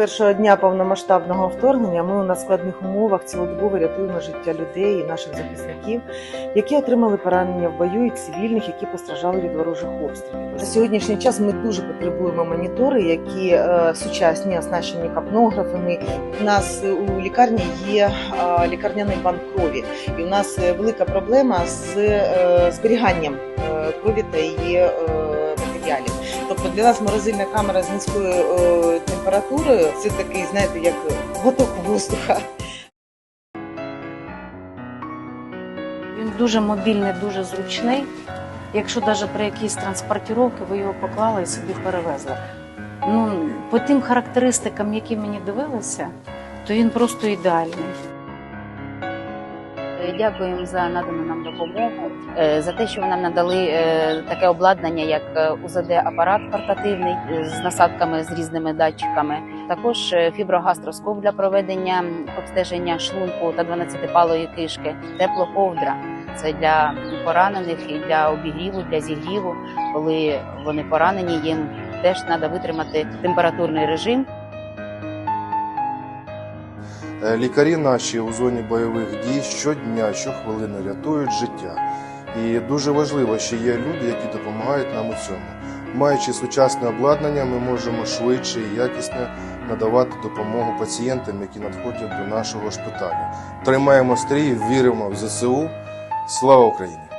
першого дня повномасштабного вторгнення ми у надскладних умовах цілодобово рятуємо життя людей і наших захисників, які отримали поранення в бою, і цивільних, які постраждали від ворожих обстрілів. На сьогоднішній час ми дуже потребуємо монітори, які е, сучасні, оснащені капнографами. У нас у лікарні є е, лікарняний банк крові, і у нас е, велика проблема з зберіганням крові та її матеріалів. Тобто для нас морозильна камера з низькою е, температурою це такий, знаєте, як глоток воздуха. Він дуже мобільний, дуже зручний. Якщо навіть при якійсь транспортіровці ви його поклали і собі перевезли. Ну, по тим характеристикам, які мені дивилися, то він просто ідеальний. Е, Дякуємо за надану нам допомогу, е, за те, що нам надали е, таке обладнання, як УЗД-апарат портативний з насадками з різними датчиками. Також фіброгастроскоп для проведення обстеження шлунку та 12-палої кишки, теплоковдра. Це для поранених і для обігріву, для зігріву. Коли вони поранені, їм теж треба витримати температурний режим. Е, Лікарі наші у зоні бойових дій щодня, щохвилини рятують життя. І дуже важливо, що є люди, які допомагають нам у цьому. Маючи сучасне обладнання, ми можемо швидше і якісно надавати допомогу пацієнтам, які надходять до нашого шпиталю. Тримаємо стрій, віримо в ЗСУ. Слава Україні!